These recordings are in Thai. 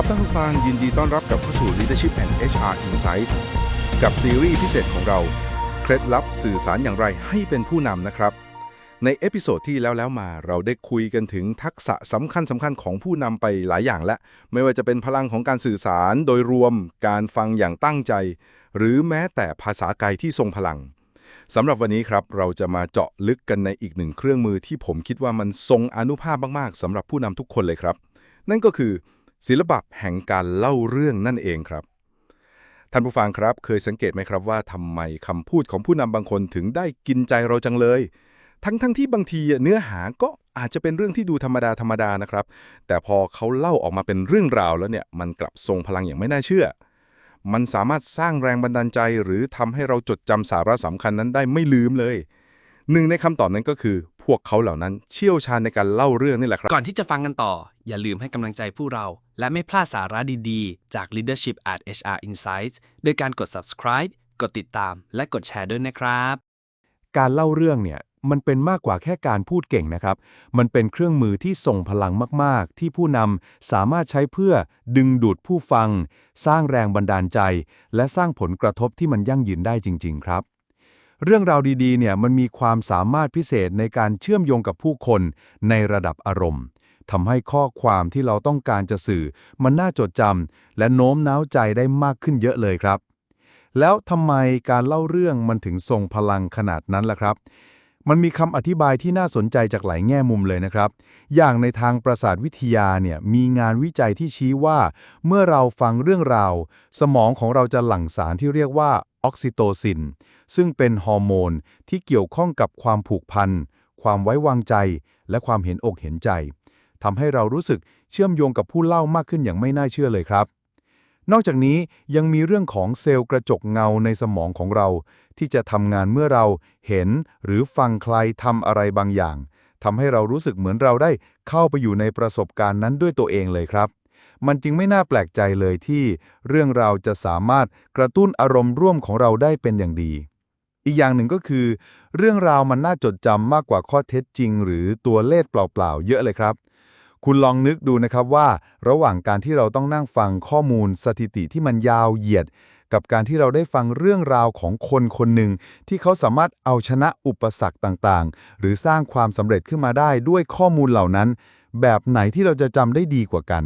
ครับท่านผู้ฟังยินดีต้อนรับกับเข้าสู่ Leadership and HR Insights กับซีรีส์พิเศษของเรา เคล็ดลับสื่อสารอย่างไรให้เป็นผู้นำนะครับ ในเอพิโซดที่แล้วแล้วมาเราได้คุยกันถึงทักษะสำคัญสำคัญของผู้นำไปหลายอย่างและ ไม่ว่าจะเป็นพลังของการสื่อสารโดยรวม การฟังอย่างตั้งใจ หรือแม้แต่ภาษากายที่ทรงพลังสำหรับวันนี้ครับเราจะมาเจาะลึกกันในอีกหนึ่งเครื่องมือที่ผมคิดว่ามันทรงอนุภาพมากๆสำหรับผู้นำทุกคนเลยครับ นั่นก็คือ ศิลปะแห่งการเล่าเรื่องนั่นเองครับ ท่านผู้ฟังครับ เคยสังเกตไหมครับว่าทำไมคำพูดของผู้นำบางคนถึงได้กินใจเราจังเลย ทั้งทั้งที่บางทีเนื้อหาก็อาจจะเป็นเรื่องที่ดูธรรมดาธรรมดานะครับ แต่พอเขาเล่าออกมาเป็นเรื่องราวแล้วเนี่ยมันกลับทรงพลังอย่างไม่น่าเชื่อ มันสามารถสร้างแรงบันดาลใจ หรือทำให้เราจดจำสาระสำคัญนั้นได้ไม่ลืมเลย หนึ่งในคำตอบนั้นก็คือ วกเขาเหล่านั้นเชี่ยวชาญในการเล่าเรื่องนี่แหละครับ ก่อนที่จะฟังกันต่อ อย่าลืมให้กำลังใจผู้เรา และไม่พลาดสาระดีๆ จาก Leadership at HR Insights โดยการกด subscribe กดติดตาม และกดแชร์ด้วยนะครับ การเล่าเรื่องเนี่ยมันเป็นมากกว่าแค่การพูดเก่งนะครับ มันเป็นเครื่องมือที่ส่งพลังมาก ๆ ที่ผู้นำสามารถใช้เพื่อดึงดูดผู้ฟัง สร้างแรงบันดาลใจ และสร้างผลกระทบที่มันยั่งยืนได้จริง ๆ ครับ เรื่องราวดีๆเนี่ยมันมีความสามารถพิเศษในการเชื่อมโยงกับผู้คนในระดับอารมณ์ทำให้ข้อความที่เราต้องการจะสื่อ มันน่าจดจำและโน้มน้าวใจได้มากขึ้นเยอะเลยครับ แล้วทำไมการเล่าเรื่องมันถึงทรงพลังขนาดนั้นล่ะครับ มันมีคำอธิบายที่น่าสนใจจากหลายแง่มุมเลยนะครับ อย่างในทางประสาทวิทยาเนี่ยมีงานวิจัยที่ชี้ว่า เมื่อเราฟังเรื่องราว สมองของเราจะหลั่งสารที่เรียกว่า ออกซิโตซิน ซึ่งเป็นฮอร์โมนที่เกี่ยวข้องกับความผูกพัน ความไว้วางใจ และความเห็นอกเห็นใจทำให้เรารู้สึกเชื่อมโยงกับผู้เล่ามากขึ้นอย่างไม่น่าเชื่อเลยครับ นอกจากนี้ยังมีเรื่องของเซลล์กระจกเงาในสมองของเรา ที่จะทำงานเมื่อเราเห็นหรือฟังใครทำอะไรบางอย่างทำให้เรารู้สึกเหมือนเราได้เข้าไปอยู่ในประสบการณ์นั้นด้วยตัวเองเลยครับ มันจึงไม่น่าแปลกใจเลยที่เรื่องราวจะสามารถกระตุ้นอารมณ์ร่วมของเราได้เป็นอย่างดี อีกอย่างหนึ่งก็คือ เรื่องราวมันน่าจดจำมากกว่าข้อเท็จจริง หรือตัวเลขเปล่าๆ เยอะเลยครับ คุณลองนึกดูนะครับว่า ระหว่างการที่เราต้องนั่งฟังข้อมูลสถิติที่มันยาวเหยียดกับการที่เราได้ฟังเรื่องราวของคนคนหนึ่ง ที่เขาสามารถเอาชนะอุปสรรคต่างๆ หรือสร้างความสำเร็จขึ้นมาได้ด้วยข้อมูลเหล่านั้น แบบไหนที่เราจะจำได้ดีกว่ากัน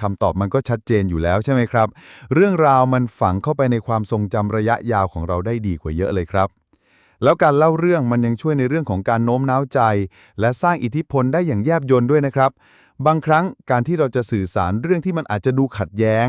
คำตอบมันก็ชัดเจนอยู่แล้วใช่ไหมครับ เรื่องราวมันฝังเข้าไปในความทรงจำระยะยาวของเราได้ดีกว่าเยอะเลยครับ แล้วการเล่าเรื่องมันยังช่วยในเรื่องของการโน้มน้าวใจ และสร้างอิทธิพลได้อย่างแยบยลด้วยนะครับ บางครั้งการที่เราจะสื่อสารเรื่องที่มันอาจจะดูขัดแย้ง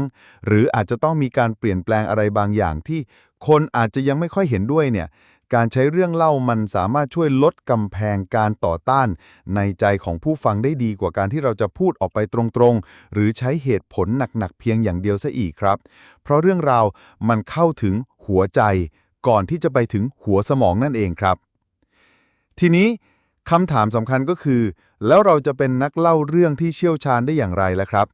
หรืออาจจะต้องมีการเปลี่ยนแปลงอะไรบางอย่างที่คนอาจจะยังไม่ค่อยเห็นด้วยเนี่ย การใช้เรื่องเล่ามันสามารถช่วยลดกำแพงการต่อต้าน ในใจของผู้ฟังได้ดีกว่าการที่เราจะพูดออกไปตรงๆ หรือใช้เหตุผลหนักๆเพียงอย่างเดียวซะอีกครับ เพราะเรื่องราวมันเข้าถึงหัวใจ ก่อนที่จะไปถึงหัวสมองนั่นเองครับ ทีนี้คำถามสำคัญก็คือ แล้วเราจะเป็นนักเล่าเรื่องที่เชี่ยวชาญได้อย่างไรล่ะครับ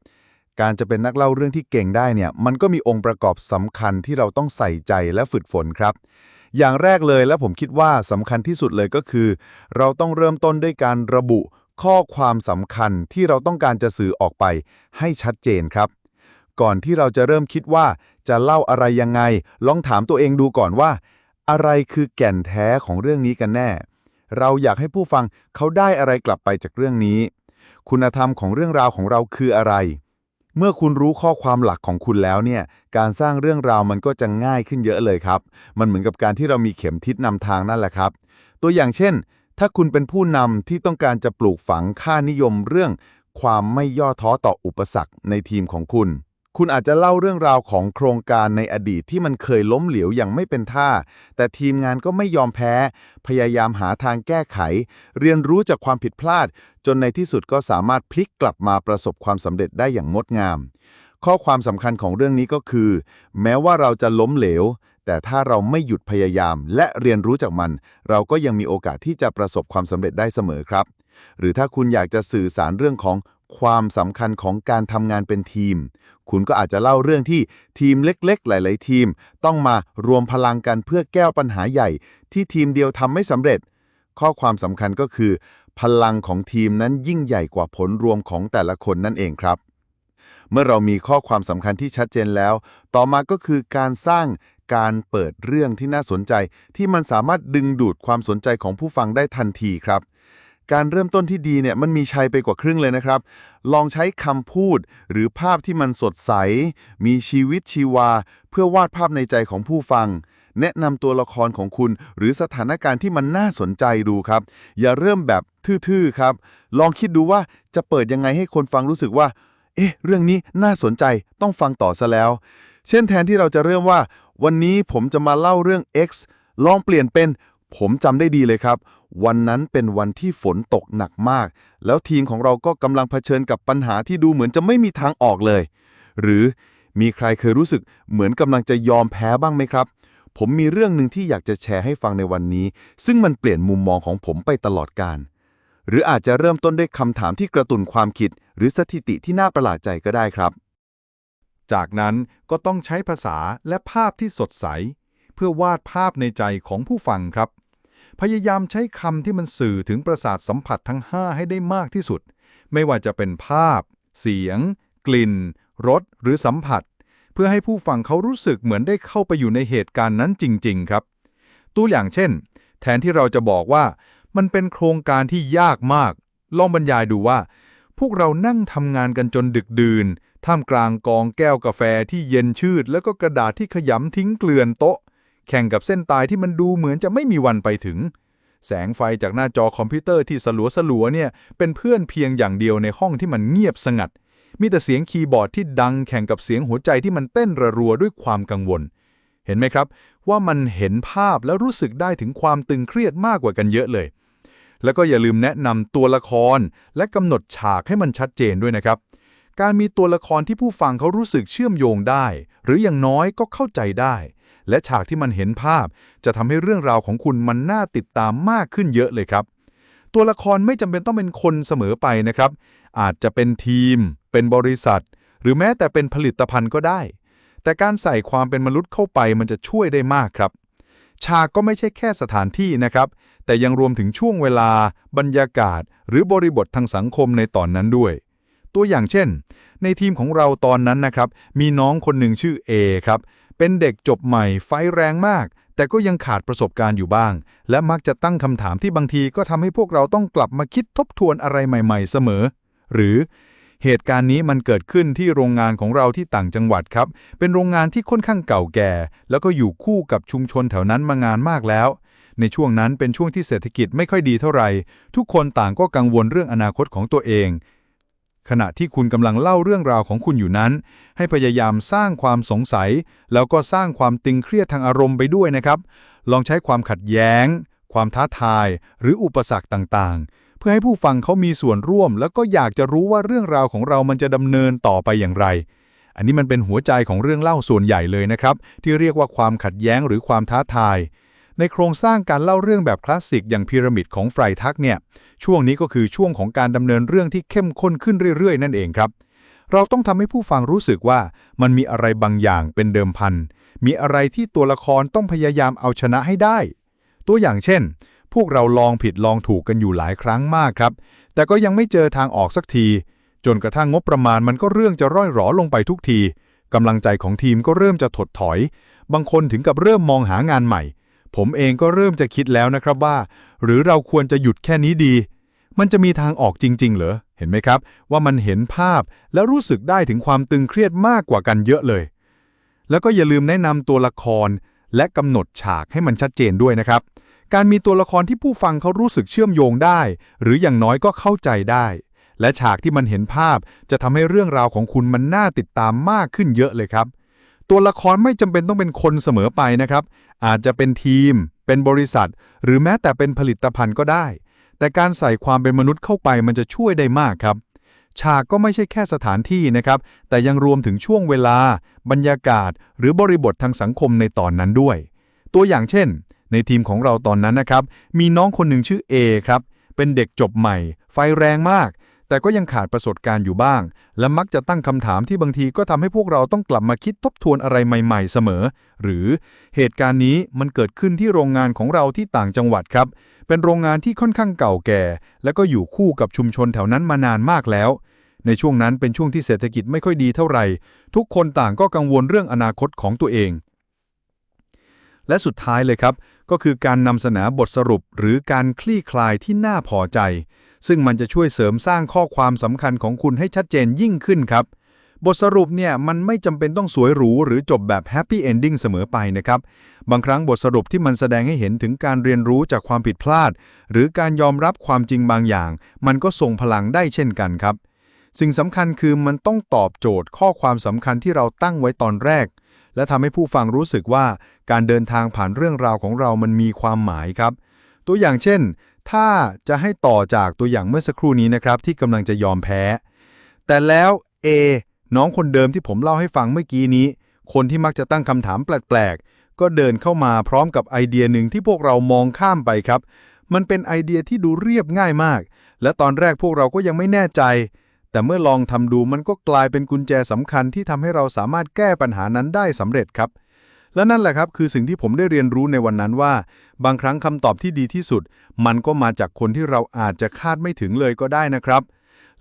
การจะเป็นนักเล่าเรื่องที่เก่งได้เนี่ย มันก็มีองค์ประกอบสำคัญที่เราต้องใส่ใจและฝึกฝนครับ อย่างแรกเลยและผมคิดว่าสำคัญที่สุดเลยก็คือ เราต้องเริ่มต้นด้วยการระบุข้อความสำคัญที่เราต้องการจะสื่อออกไปให้ชัดเจนครับ ก่อนที่เราจะเริ่มคิดว่าจะเล่าอะไรยังไง ลองถามตัวเองดูก่อนว่า อะไรคือแก่นแท้ของเรื่องนี้กันแน่ เราอยากให้ผู้ฟังเขาได้อะไรกลับไปจากเรื่องนี้ คุณธรรมของเรื่องราวของเราคืออะไร เมื่อคุณรู้ข้อความหลักของคุณแล้วเนี่ย การสร้างเรื่องราวมันก็จะง่ายขึ้นเยอะเลยครับ มันเหมือนกับการที่เรามีเข็มทิศนำทางนั่นแหละครับ ตัวอย่างเช่น ถ้าคุณเป็นผู้นำที่ต้องการจะปลูกฝังค่านิยมเรื่อง ความไม่ย่อท้อต่ออุปสรรคในทีมของคุณ คุณอาจจะเล่าเรื่องราวของโครงการในอดีตที่มันเคยล้มเหลวอย่างไม่เป็นท่า แต่ทีมงานก็ไม่ยอมแพ้ พยายามหาทางแก้ไข เรียนรู้จากความผิดพลาด จนในที่สุดก็สามารถพลิกกลับมาประสบความสำเร็จได้อย่างงดงาม ข้อความสำคัญของเรื่องนี้ก็คือ แม้ว่าเราจะล้มเหลว แต่ถ้าเราไม่หยุดพยายาม และเรียนรู้จากมัน เราก็ยังมีโอกาสที่จะประสบความสำเร็จได้เสมอครับ หรือถ้าคุณอยากจะสื่อสารเรื่องของความสำคัญของการทำงานเป็นทีม คุณก็อาจจะเล่าเรื่องที่ทีมเล็กๆ หลาย ๆ ทีม ต้องมารวมพลังกันเพื่อแก้ปัญหาใหญ่ ที่ทีมเดียวทำไม่สำเร็จ ข้อความสำคัญก็คือ พลังของทีมนั้นยิ่งใหญ่กว่าผลรวมของแต่ละคนนั่นเองครับ เมื่อเรามีข้อความสำคัญที่ชัดเจนแล้ว ต่อมาก็คือการสร้างการเปิดเรื่องที่น่าสนใจ ที่มันสามารถดึงดูดความสนใจของผู้ฟังได้ทันทีครับ การเริ่มต้นที่ดีเนี่ยมันมีชัยไปกว่าครึ่งเลยนะครับ ลองใช้คำพูดหรือภาพที่มันสดใส มีชีวิตชีวา เพื่อวาดภาพในใจของผู้ฟัง แนะนำตัวละครของคุณ หรือสถานการณ์ที่มันน่าสนใจดูครับ อย่าเริ่มแบบทื่อๆครับ ลองคิดดูว่าจะเปิดยังไงให้คนฟังรู้สึกว่า เอ๊ะ เรื่องนี้น่าสนใจต้องฟังต่อซะแล้ว เช่นแทนที่เราจะเริ่มว่า วันนี้ผมจะมาเล่าเรื่อง X ลองเปลี่ยนเป็น ผมจำได้ดีเลยครับ วันนั้นเป็นวันที่ฝนตกหนักมาก แล้วทีมของเราก็กำลังเผชิญกับปัญหาที่ดูเหมือนจะไม่มีทางออกเลย หรือมีใครเคยรู้สึกเหมือนกำลังจะยอมแพ้บ้างไหมครับ ผมมีเรื่องหนึ่งที่อยากจะแชร์ให้ฟังในวันนี้ ซึ่งมันเปลี่ยนมุมมองของผมไปตลอดการ หรืออาจจะเริ่มต้นด้วยคำถามที่กระตุ้นความคิด หรือสถิติที่น่าประหลาดใจก็ได้ครับ จากนั้นก็ต้องใช้ภาษาและภาพที่สดใส เพื่อวาดภาพในใจของผู้ฟังครับ พยายามใช้คำที่มันสื่อถึงประสาทสัมผัสทั้ง 5 ให้ได้มากที่สุด ไม่ว่าจะเป็นภาพ เสียง กลิ่น รส หรือสัมผัส เพื่อให้ผู้ฟังเขารู้สึกเหมือนได้เข้าไปอยู่ในเหตุการณ์นั้นจริง ๆ ครับ ตัวอย่างเช่น แทนที่เราจะบอกว่า มันเป็นโครงการที่ยากมาก ลองบรรยายดูว่า พวกเรานั่งทำงานกันจนดึกดื่นท่ามกลางกองแก้วกาแฟที่เย็นชืด แล้วก็กระดาษที่ขยำทิ้งเกลื่อนโต๊ะ แข่งกับเส้นตายที่มันดูเหมือนจะไม่มีวันไปถึง แสงไฟจากหน้าจอคอมพิวเตอร์ที่สลัวสลัวๆเนี่ยเป็นเพื่อนเพียงอย่างเดียวในห้องที่มันเงียบสงัด มีแต่เสียงคีย์บอร์ดที่ดังแข่งกับเสียงหัวใจที่มันเต้นระรัวด้วยความกังวล เห็นไหมครับ ว่ามันเห็นภาพแล้วรู้สึกได้ถึงความตึงเครียดมากกว่ากันเยอะเลย แล้วก็อย่าลืมแนะนำตัวละคร และกำหนดฉากให้มันชัดเจนด้วยนะครับการมีตัวละครที่ผู้ฟังเขารู้สึกเชื่อมโยงได้ หรืออย่างน้อยก็เข้าใจได้ และฉากที่มันเห็นภาพ จะทำให้เรื่องราวของคุณมันน่าติดตามมากขึ้นเยอะเลยครับ ตัวละครไม่จำเป็นต้องเป็นคนเสมอไปนะครับ อาจจะเป็นทีม เป็นบริษัท หรือแม้แต่เป็นผลิตภัณฑ์ก็ได้ แต่การใส่ความเป็นมนุษย์เข้าไปมันจะช่วยได้มากครับฉากก็ไม่ใช่แค่สถานที่นะครับ แต่ยังรวมถึงช่วงเวลา บรรยากาศ หรือบริบททางสังคมในตอนนั้นด้วย ตัวอย่างเช่น ในทีมของเราตอนนั้นนะครับ มีน้องคนหนึ่งชื่อ A ครับ เป็นเด็กจบใหม่ไฟแรงมาก แต่ก็ยังขาดประสบการณ์อยู่บ้าง และมักจะตั้งคำถามที่บางทีก็ทำให้พวกเราต้องกลับมาคิดทบทวนอะไรใหม่ๆ เสมอ หรือเหตุการณ์นี้มันเกิดขึ้นที่โรงงานของเราที่ต่างจังหวัดครับ เป็นโรงงานที่ค่อนข้างเก่าแก่ แล้วก็อยู่คู่กับชุมชนแถวนั้นมางานมากแล้ว ในช่วงนั้นเป็นช่วงที่เศรษฐกิจไม่ค่อยดีเท่าไหร่ ทุกคนต่างก็กังวลเรื่องอนาคตของตัวเอง ขณะที่คุณกำลังเล่าเรื่องราวของคุณอยู่นั้น ให้พยายามสร้างความสงสัย แล้วก็สร้างความตึงเครียดทางอารมณ์ไปด้วยนะครับ ลองใช้ความขัดแย้ง ความท้าทาย หรืออุปสรรคต่างๆ เพื่อให้ผู้ฟังเขามีส่วนร่วม แล้วก็อยากจะรู้ว่าเรื่องราวของเรามันจะดำเนินต่อไปอย่างไร อันนี้มันเป็นหัวใจของเรื่องเล่าส่วนใหญ่เลยนะครับ ที่เรียกว่าความขัดแย้งหรือความท้าทาย ในโครงสร้างการเล่าเรื่องแบบคลาสสิกอย่างพีระมิดของไฟรทักเนี่ย ช่วงนี้ก็คือช่วงของการดำเนินเรื่องที่เข้มข้นขึ้นเรื่อย ๆ นั่นเองครับ เราต้องทำให้ผู้ฟังรู้สึกว่ามันมีอะไรบางอย่างเป็นเดิมพัน มีอะไรที่ตัวละครต้องพยายามเอาชนะให้ได้ ตัวอย่างเช่น พวกเราลองผิดลองถูกกันอยู่หลายครั้งมากครับ แต่ก็ยังไม่เจอทางออกสักที จนกระทั่งงบประมาณมันก็เรื่องจะร่อยหรอลงไปทุกทีกำลังใจของทีมก็เริ่มจะถดถอย บางคนถึงกับเริ่มมองหางานใหม่ ผมเองก็เริ่มจะคิดแล้วนะครับว่า หรือเราควรจะหยุดแค่นี้ดี มันจะมีทางออกจริง ๆ เหรอ เห็นไหมครับ ว่ามันเห็นภาพแล้วรู้สึกได้ถึงความตึงเครียดมากกว่ากันเยอะเลย แล้วก็อย่าลืมแนะนำตัวละคร และกำหนดฉากให้มันชัดเจนด้วยนะครับ การมีตัวละครที่ผู้ฟังเขารู้สึกเชื่อมโยงได้ หรืออย่างน้อยก็เข้าใจได้ และฉากที่มันเห็นภาพจะทำให้เรื่องราวของคุณมันน่าติดตามมากขึ้นเยอะเลยครับ ตัวละครไม่จำเป็นต้องเป็นคนเสมอไปนะครับ อาจจะเป็นทีม เป็นบริษัท หรือแม้แต่เป็นผลิตภัณฑ์ก็ได้ แต่การใส่ความเป็นมนุษย์เข้าไปมันจะช่วยได้มากครับ ฉากก็ไม่ใช่แค่สถานที่นะครับ แต่ยังรวมถึงช่วงเวลา บรรยากาศ หรือบริบททางสังคมในตอนนั้นด้วย ตัวอย่างเช่น ในทีมของเราตอนนั้นนะครับ มีน้องคนหนึ่งชื่อ A ครับ เป็นเด็กจบใหม่ ไฟแรงมาก แต่ก็ยังขาดประสบการณ์อยู่บ้าง และมักจะตั้งคำถามที่บางทีก็ทำให้พวกเราต้องกลับมาคิดทบทวนอะไรใหม่ ๆ เสมอ หรือเหตุการณ์นี้มันเกิดขึ้นที่โรงงานของเราที่ต่างจังหวัดครับ เป็นโรงงานที่ค่อนข้างเก่าแก่ และก็อยู่คู่กับชุมชนแถวนั้นมานานมากแล้ว ในช่วงนั้นเป็นช่วงที่เศรษฐกิจไม่ค่อยดีเท่าไหร่ ทุกคนต่างก็กังวลเรื่องอนาคตของตัวเอง และสุดท้ายเลยครับ ก็คือการนำเสนอบทสรุป หรือการคลี่คลายที่น่าพอใจ ซึ่งมันจะช่วยเสริมสร้างข้อความสำคัญของคุณให้ชัดเจนยิ่งขึ้นครับ บทสรุปเนี่ยมันไม่จำเป็นต้องสวยหรูหรือจบแบบแฮปปี้เอนดิ้งเสมอไปนะครับ บางครั้งบทสรุปที่มันแสดงให้เห็นถึงการเรียนรู้จากความผิดพลาด หรือการยอมรับความจริงบางอย่าง มันก็ส่งพลังได้เช่นกันครับ สิ่งสำคัญคือมันต้องตอบโจทย์ข้อความสำคัญที่เราตั้งไว้ตอนแรกและทำให้ผู้ฟังรู้สึกว่าการเดินทางผ่านเรื่องราวของเรามันมีความหมายครับ ตัวอย่างเช่น ถ้าจะให้ต่อจากตัวอย่างเมื่อสักครู่นี้นะครับ ที่กำลังจะยอมแพ้ แต่แล้ว A น้องคนเดิมที่ผมเล่าให้ฟังเมื่อกี้นี้ คนที่มักจะตั้งคำถามแปลกๆ ก็เดินเข้ามาพร้อมกับไอเดียหนึ่งที่พวกเรามองข้ามไปครับ มันเป็นไอเดียที่ดูเรียบง่ายมาก และตอนแรกพวกเราก็ยังไม่แน่ใจ แต่เมื่อลองทำดูมันก็กลายเป็นกุญแจสำคัญที่ทำให้เราสามารถแก้ปัญหานั้นได้สำเร็จครับ และนั่นแหละครับคือสิ่งที่ผมได้เรียนรู้ในวันนั้นว่า บางครั้งคำตอบที่ดีที่สุด มันก็มาจากคนที่เราอาจจะคาดไม่ถึงเลยก็ได้นะครับ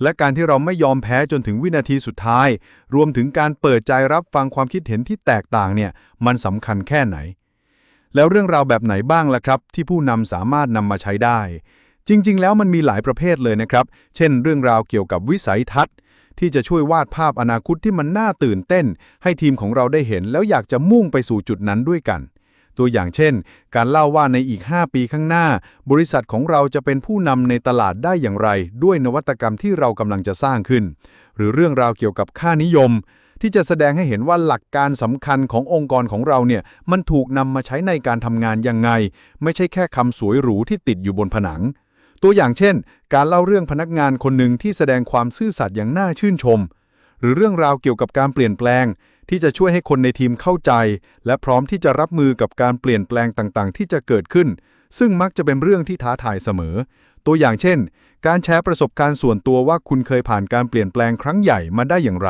และการที่เราไม่ยอมแพ้จนถึงวินาทีสุดท้าย รวมถึงการเปิดใจรับฟังความคิดเห็นที่แตกต่างเนี่ยมันสำคัญแค่ไหน แล้วเรื่องราวแบบไหนบ้างล่ะครับ ที่ผู้นำสามารถนำมาใช้ได้ จริง ๆ แล้วมันมีหลายประเภทเลยนะครับ เช่น เรื่องราวเกี่ยวกับวิสัยทัศน์ ที่จะช่วยวาดภาพอนาคตที่มันน่าตื่นเต้น ให้ทีมของเราได้เห็น แล้วอยากจะมุ่งไปสู่จุดนั้นด้วยกัน ตัวอย่างเช่น การเล่าว่าในอีก 5 ปีข้างหน้า บริษัทของเราจะเป็นผู้นำในตลาดได้อย่างไร ด้วยนวัตกรรมที่เรากำลังจะสร้างขึ้น หรือเรื่องราวเกี่ยวกับค่านิยม ที่จะแสดงให้เห็นว่าหลักการสำคัญขององค์กรของเราเนี่ยมันถูกนำมาใช้ในการทำงานยังไง ไม่ใช่แค่คำสวยหรูที่ติดอยู่บนผนัง ตัวอย่างเช่น การเล่าเรื่องพนักงานคนหนึ่งที่แสดงความซื่อสัตย์อย่างน่าชื่นชม หรือเรื่องราวเกี่ยวกับการเปลี่ยนแปลง ที่จะช่วยให้คนในทีมเข้าใจ และพร้อมที่จะรับมือกับการเปลี่ยนแปลงต่างๆ ที่จะเกิดขึ้น ซึ่งมักจะเป็นเรื่องที่ท้าทายเสมอ ตัวอย่างเช่น การแชร์ประสบการณ์ส่วนตัวว่าคุณเคยผ่านการเปลี่ยนแปลงครั้งใหญ่มาได้อย่างไร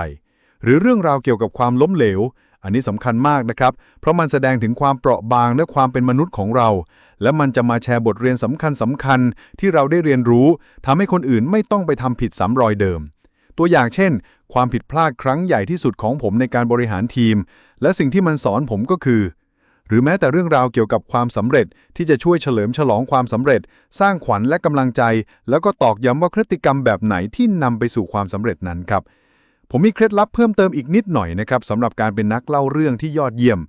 หรือเรื่องราวเกี่ยวกับความล้มเหลวอันนี้สำคัญมากนะครับ เพราะมันแสดงถึงความเปราะบางและความเป็นมนุษย์ของเรา และมันจะมาแชร์บทเรียนสำคัญสำคัญๆที่เราได้เรียนรู้ทำให้คนอื่นไม่ต้องไปทำผิดซ้ำรอยเดิม ตัวอย่างเช่น ความผิดพลาดครั้งใหญ่ที่สุดของผมในการบริหารทีม และสิ่งที่มันสอนผมก็คือ หรือแม้แต่เรื่องราวเกี่ยวกับความสำเร็จที่จะช่วยเฉลิมฉลองความสำเร็จ สร้างขวัญและกำลังใจ แล้วก็ตอกย้ำว่าพฤติกรรมแบบไหนที่นำไปสู่ความสำเร็จนั้นครับผมมีเคล็ดลับเพิ่มเติมอีกนิดหน่อยนะครับสำหรับการเป็นนักเล่าเรื่องที่ยอดเยี่ยม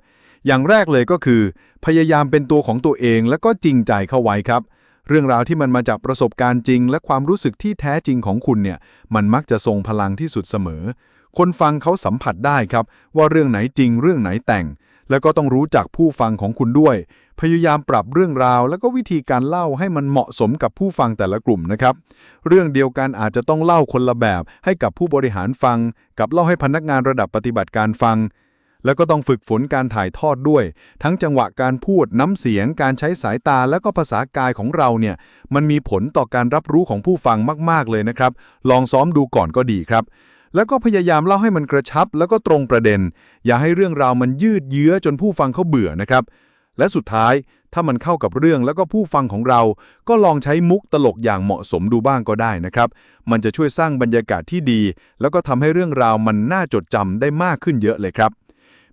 อย่างแรกเลยก็คือ พยายามเป็นตัวของตัวเองและก็จริงใจเข้าไว้ครับ เรื่องราวที่มันมาจากประสบการณ์จริง และความรู้สึกที่แท้จริงของคุณเนี่ย มันมักจะทรงพลังที่สุดเสมอ คนฟังเขาสัมผัสได้ครับ ว่าเรื่องไหนจริง เรื่องไหนแต่ง แล้วก็ต้องรู้จักผู้ฟังของคุณด้วย พยายามปรับเรื่องราว แล้วก็วิธีการเล่าให้มันเหมาะสมกับผู้ฟังแต่ละกลุ่มนะครับ เรื่องเดียวกันอาจจะต้องเล่าคนละแบบ ให้กับผู้บริหารฟัง กับเล่าให้พนักงานระดับปฏิบัติการฟัง แล้วก็ต้องฝึกฝนการถ่ายทอดด้วย ทั้งจังหวะการพูดน้ำเสียง การใช้สายตาและก็ภาษากายของเราเนี่ย มันมีผลต่อการรับรู้ของผู้ฟังมาก ๆ เลยนะครับ ลองซ้อมดูก่อนก็ดีครับ แล้วก็พยายามเล่าให้มันกระชับ แล้วก็ตรงประเด็น อย่าให้เรื่องราวมันยืดเยื้อจนผู้ฟังเขาเบื่อนะครับ และสุดท้ายถ้ามันเข้ากับเรื่องแล้วก็ผู้ฟังของเรา ก็ลองใช้มุกตลกอย่างเหมาะสมดูบ้างก็ได้นะครับ มันจะช่วยสร้างบรรยากาศที่ดี แล้วก็ทำให้เรื่องราวมันน่าจดจำได้มากขึ้นเยอะเลยครับ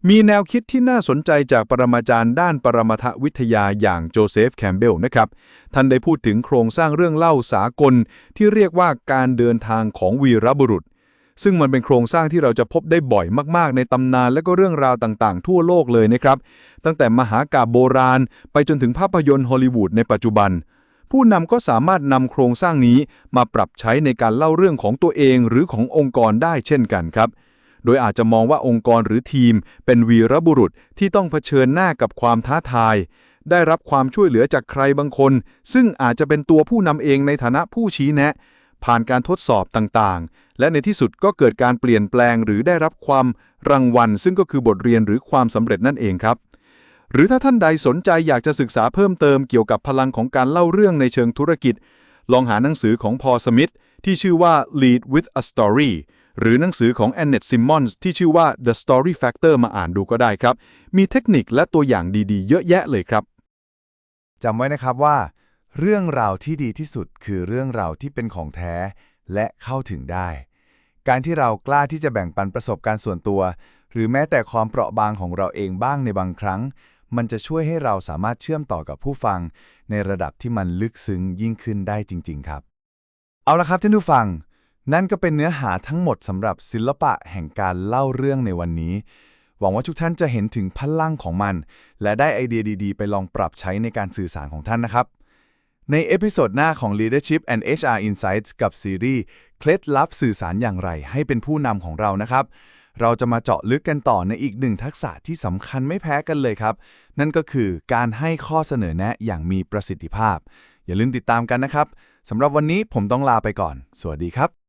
มีแนวคิดที่น่าสนใจจากปรมาจารย์ด้านปรมาทวิทยาอย่างโจเซฟแคมเบลนะครับ ท่านได้พูดถึงโครงสร้างเรื่องเล่าสากลที่เรียกว่าการเดินทางของวีรบุรุษ ซึ่งมันเป็นโครงสร้างที่เราจะพบได้บ่อยมากๆ ในตำนานและก็เรื่องราวต่างๆ ทั่วโลกเลยนะครับ ตั้งแต่มหากาพย์โบราณ ไปจนถึงภาพยนตร์ฮอลลีวูดในปัจจุบัน ผู้นำก็สามารถนำโครงสร้างนี้มาปรับใช้ในการเล่าเรื่องของตัวเองหรือขององค์กรได้เช่นกันครับ โดยอาจจะมองว่าองค์กรหรือทีม เป็นวีรบุรุษที่ต้องเผชิญหน้ากับความท้าทาย ได้รับความช่วยเหลือจากใครบางคน ซึ่งอาจจะเป็นตัวผู้นำเองในฐานะผู้ชี้แนะ ผ่านการทดสอบต่างๆ และในที่สุดก็เกิดการเปลี่ยนแปลงหรือได้รับความรางวัล ซึ่งก็คือบทเรียนหรือความสำเร็จนั่นเองครับหรือถ้าท่านใดสนใจอยากจะศึกษาเพิ่มเติมเกี่ยวกับพลังของการเล่าเรื่องในเชิงธุรกิจ ลองหาหนังสือของพอสมิธที่ชื่อว่า Lead with a Story หรือหนังสือของ Annette Simmons ที่ชื่อว่า The Story Factor มาอ่านดูก็ได้ครับ มีเทคนิคและตัวอย่างดีๆ เยอะแยะเลยครับ จำไว้นะครับว่า เรื่องราวที่ดีที่สุดคือเรื่องราวที่เป็นของแท้และเข้าถึงได้ การที่เรากล้าที่จะแบ่งปันประสบการณ์ส่วนตัว หรือแม้แต่ความเปราะบางของเราเองบ้างในบางครั้ง มันจะช่วยให้เราสามารถเชื่อมต่อกับผู้ฟัง ในระดับที่มันลึกซึ้งยิ่งขึ้นได้จริง ๆ ครับ เอาละครับท่านผู้ฟัง นั่นก็เป็นเนื้อหาทั้งหมดสำหรับศิลปะแห่งการเล่าเรื่องในวันนี้ หวังว่าทุกท่านจะเห็นถึงพลังของมัน และได้ไอเดียดีๆ ไปลองปรับใช้ในการสื่อสารของท่านนะครับ ในเอพิโซดหน้าของ Leadership and HR Insights กับซีรีส์เคล็ดลับสื่อสารอย่างไร ให้เป็นผู้นำของเรานะครับ เราจะมาเจาะลึกกันต่อในอีกหนึ่งทักษะที่สำคัญไม่แพ้กันเลยครับ นั่นก็คือการให้ข้อเสนอแนะอย่างมีประสิทธิภาพ อย่าลืมติดตามกันนะครับสำหรับวันนี้ผมต้องลาไปก่อน สวัสดีครับ